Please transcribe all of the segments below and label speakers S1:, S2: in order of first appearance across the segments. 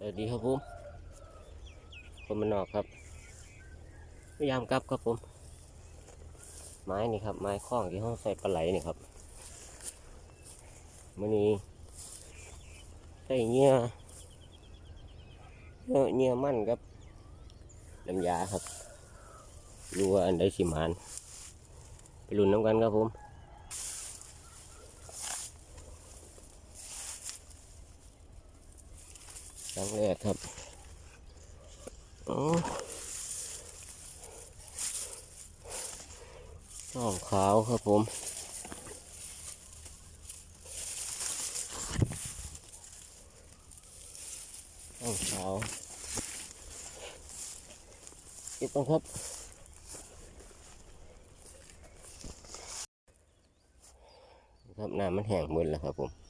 S1: สวัสดีครับผมคนมันนอกครับพยายามกลับครับผม ไม้นี่ครับ ไม้คล้องที่ห้องใส่ปลาไหลนี่ครับมันนี้ใส่เงี้ยเงี้ยเงี้ยมั่นครับน้ำยาครับดูว่าอันใดสิมานไปลุ้นน้ำกันครับผม ครั้งแรกครับโอ้ช่องขาวครับผมช่องขาวเก็บกันครับครับน้ำมันแห้งหมดแล้วครับผม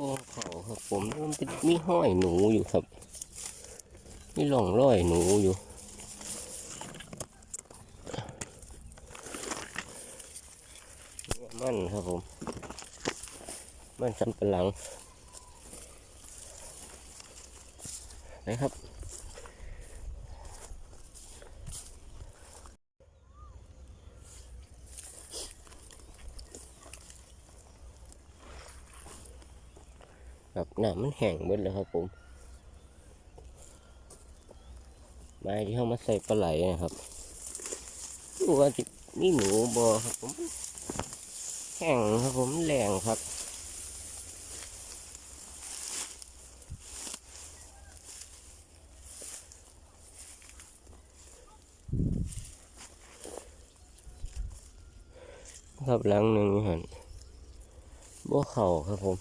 S1: โอ้เขาครับผมมันเป็นมีห้อยหนูอยู่ครับ มีร่องร้อยหนูอยู่มันครับผม มันสำปะหลังนะครับ น้ำมันแห้งหมดแล้วครับผมไม้ที่เขามาใส่ปลาไหลนะครับดูว่าจะนี่หนูบอครับผมแห้งครับผมแรงครับครับหลังหนึ่งหันบ่เข่าครับผม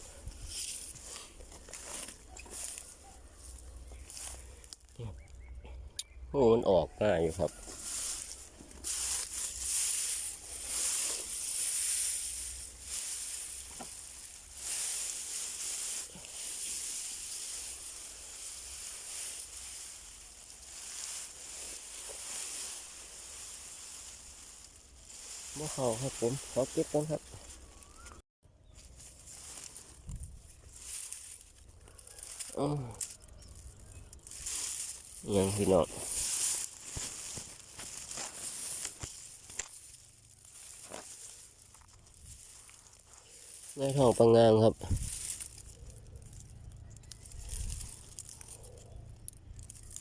S1: โอ้ มันออกมายอยู่ครับมะเขาครับผมขอเก็บก่อนครับออยังพี่น้อง ในท้องปังงางครับ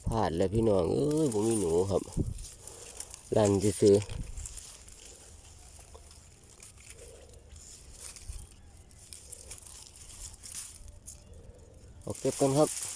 S1: พลาดแล้วพี่น้อง เอ้ยผมมีหนูครับ ลันซื้อออกเก็บกันครับ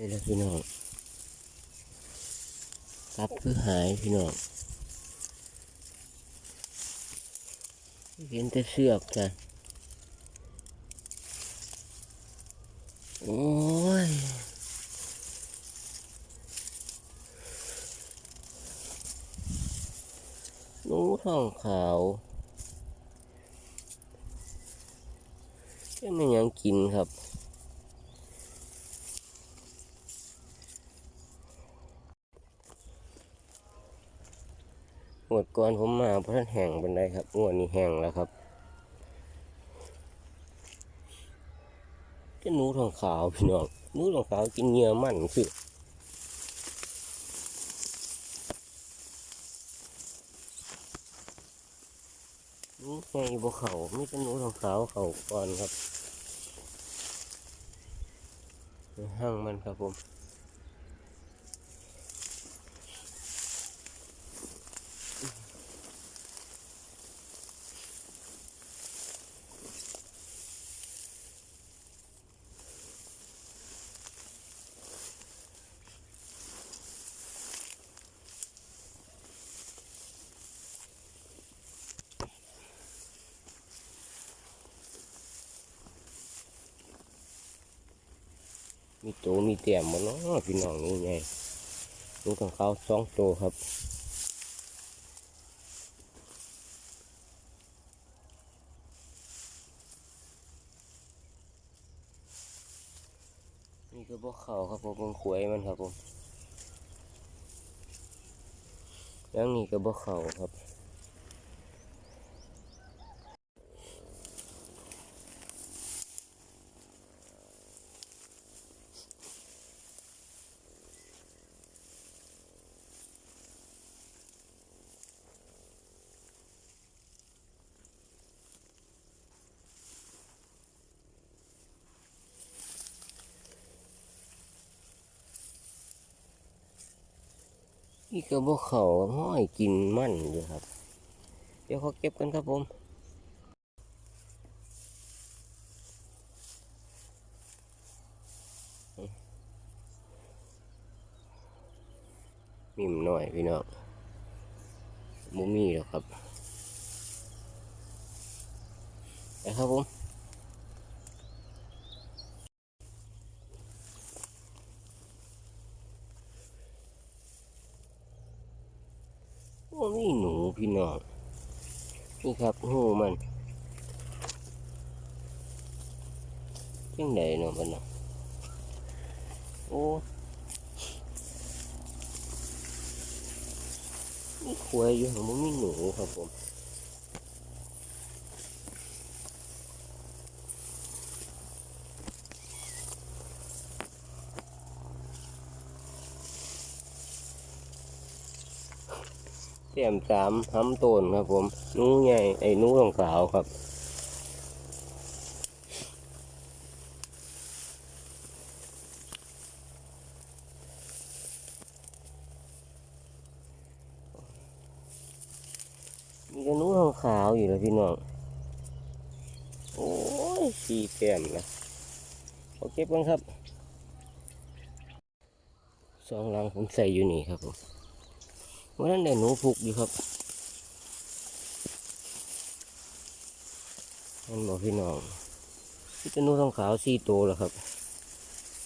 S1: เฮ้แล้วพี่น้องกลับคือหายพี่น้องเห็นแต่เสือกจ้ะโอ้ยหนูทองขาวจะไม่ยังกินครับ งวดก่อนผมมาเพราะท่านแห้งบันไดครับงวดนี้แห้งแล้วครับก็หนูทองขาวพี่น้องหนูทองขาวกินเหงื่อมันคือนี่ไงบ่เขามีแต่หนูทองขาวเขาก่อนครับห้างมันครับผม มีโตมีเตี่ยมหมดเนาะพี่น้องนี่ไงลูกของเขาสองโตครับนี่คือพวกเขาครับผมมันขวยมันครับผมแล้วนี่ก็บ่เขาครับ นี่ก็บ่เขาห้อยกินมันอยู่ครับ เดี๋ยวเขาเก็บกันครับผมมีมหน่อยพี่น้องมุมีหรอครับไปครับผม โอ้นี่หนูพี่น้องนี่ครับหูมันยังไงเนาะมันเนาะโอ้นี่ควายอยู่ของมันมีหนูครับผม ต็มสามทำต้นครับผมนูใหญ่ไอ้นูรองขาวครับมีกระนูทองขาวอยู่เลยพี่น้องโอ้ยสีแก้มนะเอเก็บกันครับสองลังผมใส่อยู่นี่ครับผม วันนั้นได้หนูผูกอยู่ครับนั่นบอกพี่น้องมีกระนูทองขาวสี่ตัวแล้วครับ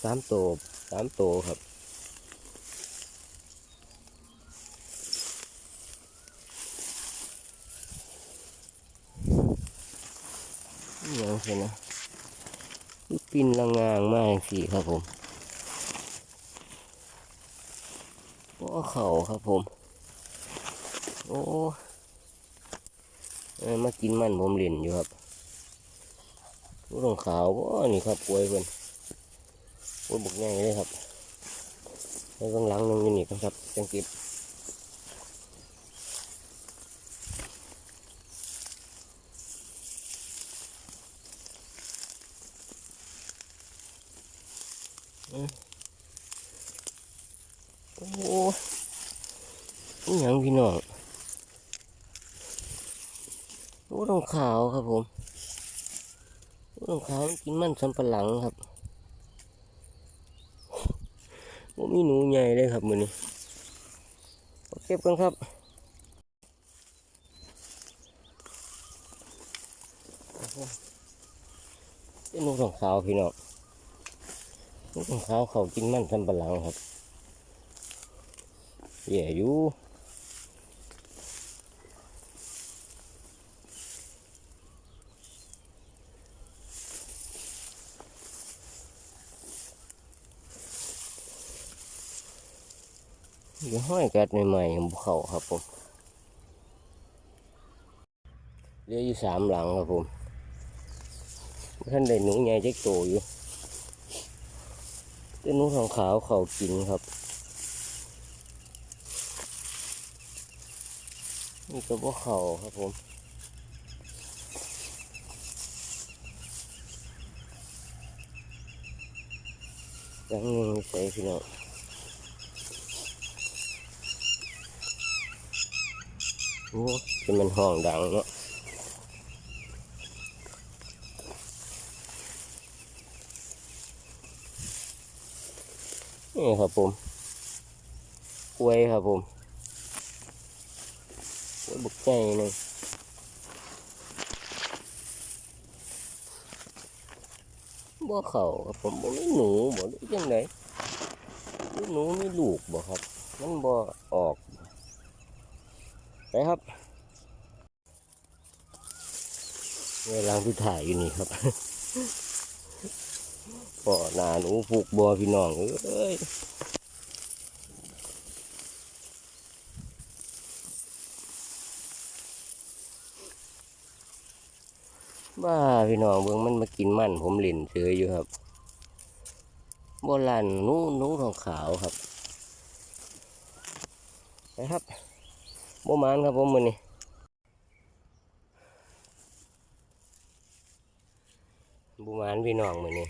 S1: สามตัวสามตัวครับอย่างเช่นนะปินละงางมากสิครับผมโอ้เขาครับผม โอ้เอ้ยมากินมันผมเล่นอยู่ครับลูกรองขาวว่นี่ครับกล้วยเพิ่นกล้วยบุกใหญ่เลยครับแล้วข้างหลังหนึงอยู่นี่ครับจังเก็บโอ้นี่ยังพี่น้อง ลูกรองขาวครับผมลูกรองขาวกินมันสำปะหลังครับว่ามีหนูใหญ่เลยครับมือนี้เก็บกันครับเป็นลูกรองขาวพี่น้องลูกรองขาวเขากินมันสำปะหลังครับแย่อยู่ เดี๋ยวห้อยกัดใหม่ๆของเขาครับผมเหลืออยู่สามหลังครับผมท่านได้หนูใหญ่เจ๊กโตอยู่แต่หนูทองขาวเขากินครับนี่ก็พวกเขาครับผมยังหนึ่งใส่พี่น้อง โอ้จะมันห้องดังเนาะนี่ครับผมกล้วยครับผมกล้วยบุกใจหนึ่งบ่เข่าครับผมบ่ไมีหนูบ่หรือยังไงหนูมีลูกบ่ครับ มันบ่ออก ไปครับเวลาที่ถ่ายอยู่นี่ครับป่อหนาหนูผูกบัวพี่น้องเอ้ยบ้าพี่น้องเบิ่งมันมากินมันผมเล่นเฉยอยู่ครับโบราณนูหนูทองขาวครับไปครับ บมานครับผมมือนี้บูมานพี่น้องมือนี้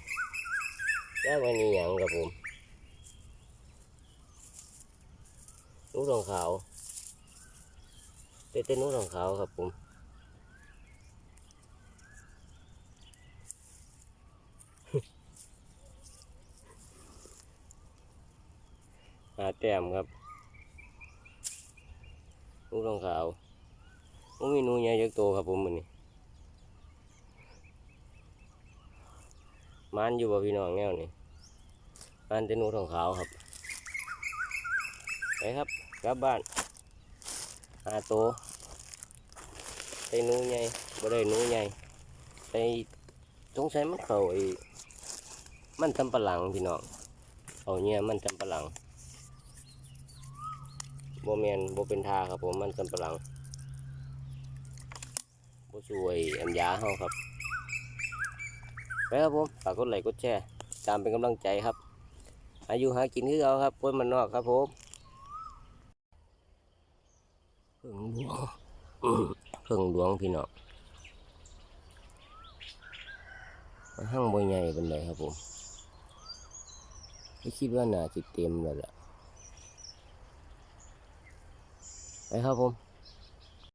S1: แล้ววันนี้หยังครับผมนูทองขาวเป็นเต้นหนูทองขาวครับผมหาแต้มครับ ลูกรองขาวผมมีหนูใหญ่ยักษ์โตครับผมมันนี่มันอยู่บ่พี่น้องแนวนี่มันเป็นหนูทองขาวครับไปครับกลับบ้านหาโตไปหนูใหญ่บ่ได้หนูใหญ่ไปสงสัยมันเขาไอ้มันทำปะหลังพี่น้องเอาเนี่ยมันทำปะหลัง โบแมนโบเป็นทาครับผมมันสำปะหลังโบช่วยอันยาเฮาครับ ไปครับผมฝากกดไลค์กดแชร์ตามเป็นกำลังใจครับ อายุหากินคือเอาครับคนมันนอกครับผมเพิ่งหลวงเพิ่งหลวงพี่น้องมันหั่งบ่ใหญ่เป็นไรครับผมไม่คิดว่าน่าจะเต็มแล้วล่ะ ไปครับผม